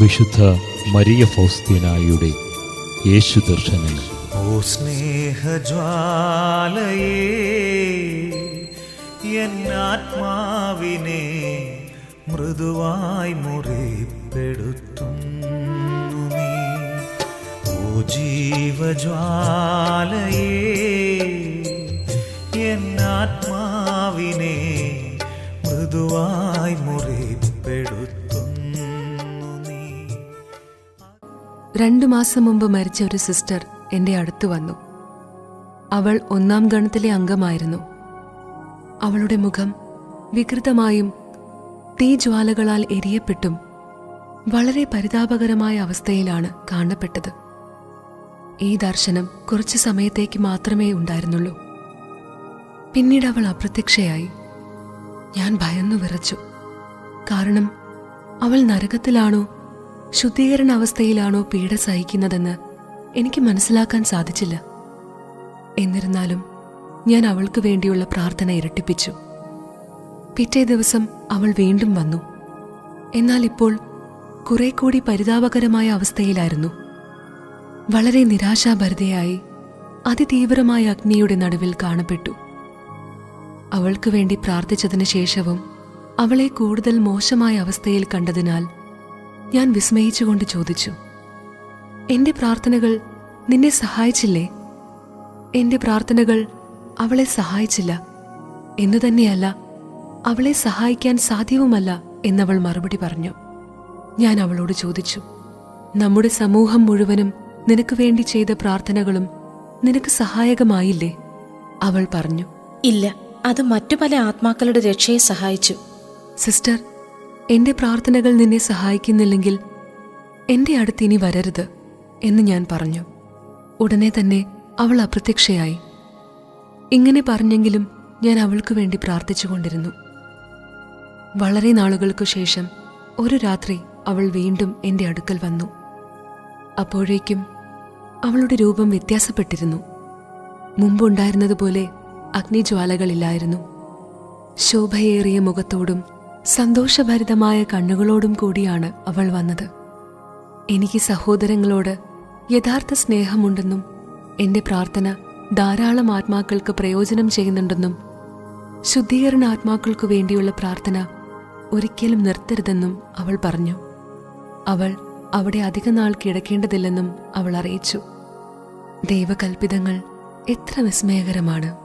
വിശുദ്ധ മരിയ ഫൗസ്തീനായുടെ യേശു ദർശനങ്ങൾ. ഓ സ്നേഹജ്വാലയേ എന്നാത്മാവിനെ മൃദുവായി മുറിപ്പെടുത്തുന്നു നീ. ഓ ജീവജ്വാലയേ രണ്ടു മാസം മുമ്പ് മരിച്ച ഒരു സിസ്റ്റർ എന്റെ അടുത്ത് വന്നു. അവൾ ഒന്നാം ഗണത്തിലെ അംഗമായിരുന്നു. അവളുടെ മുഖം വികൃതമായും തീജ്വാലകളാൽ എരിയപ്പെട്ടും വളരെ പരിതാപകരമായ അവസ്ഥയിലാണ് കാണപ്പെട്ടത്. ഈ ദർശനം കുറച്ചു സമയത്തേക്ക് മാത്രമേ ഉണ്ടായിരുന്നുള്ളൂ. പിന്നീട് അവൾ അപ്രത്യക്ഷയായി. ഞാൻ ഭയന്നു വിറച്ചു. കാരണം അവൾ നരകത്തിലാണോ ശുദ്ധീകരണ അവസ്ഥയിലാണോ പീഡ സഹിക്കുന്നതെന്ന് എനിക്ക് മനസ്സിലാക്കാൻ സാധിച്ചില്ല. എന്നിരുന്നാലും ഞാൻ അവൾക്ക് വേണ്ടിയുള്ള പ്രാർത്ഥന ഇരട്ടിപ്പിച്ചു. പിറ്റേ ദിവസം അവൾ വീണ്ടും വന്നു. എന്നാൽ ഇപ്പോൾ കുറെ കൂടി പരിതാപകരമായ അവസ്ഥയിലായിരുന്നു. വളരെ നിരാശാഭരിതയായി അതിതീവ്രമായ അഗ്നിയുടെ നടുവിൽ കാണപ്പെട്ടു. അവൾക്ക് വേണ്ടി പ്രാർത്ഥിച്ചതിന് ശേഷവും അവളെ കൂടുതൽ മോശമായ അവസ്ഥയിൽ കണ്ടതിനാൽ ഞാൻ വിസ്മയിച്ചുകൊണ്ട് ചോദിച്ചു എന്റെ പ്രാർത്ഥനകൾ നിന്നെ സഹായിച്ചില്ലേ? എന്റെ പ്രാർത്ഥനകൾ അവളെ സഹായിച്ചില്ല എന്നു തന്നെയല്ല അവളെ സഹായിക്കാൻ സാധ്യവുമല്ല എന്നവൾ മറുപടി പറഞ്ഞു. ഞാൻ അവളോട് ചോദിച്ചു നമ്മുടെ സമൂഹം മുഴുവനും നിനക്ക് വേണ്ടി ചെയ്ത പ്രാർത്ഥനകളും നിനക്ക് സഹായകമായില്ലേ? അവൾ പറഞ്ഞു ഇല്ല അത് മറ്റു പല ആത്മാക്കളുടെ രക്ഷയെ സഹായിച്ചു. സിസ്റ്റർ എന്റെ പ്രാർത്ഥനകൾ നിന്നെ സഹായിക്കുന്നില്ലെങ്കിൽ എന്റെ അടുത്ത് ഇനി വരരുത് എന്ന് ഞാൻ പറഞ്ഞു. ഉടനെ തന്നെ അവൾ അപ്രത്യക്ഷയായി. ഇങ്ങനെ പറഞ്ഞെങ്കിലും ഞാൻ അവൾക്ക് വേണ്ടി പ്രാർത്ഥിച്ചുകൊണ്ടിരുന്നു വളരെ നാളുകൾക്കു ശേഷം ഒരു രാത്രി അവൾ വീണ്ടും എന്റെ അടുക്കൽ വന്നു. അപ്പോഴേക്കും അവളുടെ രൂപം വ്യത്യാസപ്പെട്ടിരുന്നു. മുമ്പുണ്ടായിരുന്നതുപോലെ അഗ്നിജ്വാലകളില്ലായിരുന്നു. ശോഭയേറിയ മുഖത്തോടും സന്തോഷഭരിതമായ കണ്ണുകളോടും കൂടിയാണ് അവൾ വന്നത്. എനിക്ക് സഹോദരങ്ങളോട് യഥാർത്ഥ സ്നേഹമുണ്ടെന്നും എന്റെ പ്രാർത്ഥന ധാരാളം ആത്മാക്കൾക്ക് പ്രയോജനം ചെയ്യുന്നുണ്ടെന്നും ശുദ്ധീകരണ ആത്മാക്കൾക്കു വേണ്ടിയുള്ള പ്രാർത്ഥന ഒരിക്കലും നിർത്തരുതെന്നും അവൾ പറഞ്ഞു. അവൾ അവിടെ അധിക നാൾ കിടക്കേണ്ടതില്ലെന്നും അവൾ അറിയിച്ചു. ദൈവകൽപ്പിതങ്ങൾ എത്ര വിസ്മയകരമാണ്.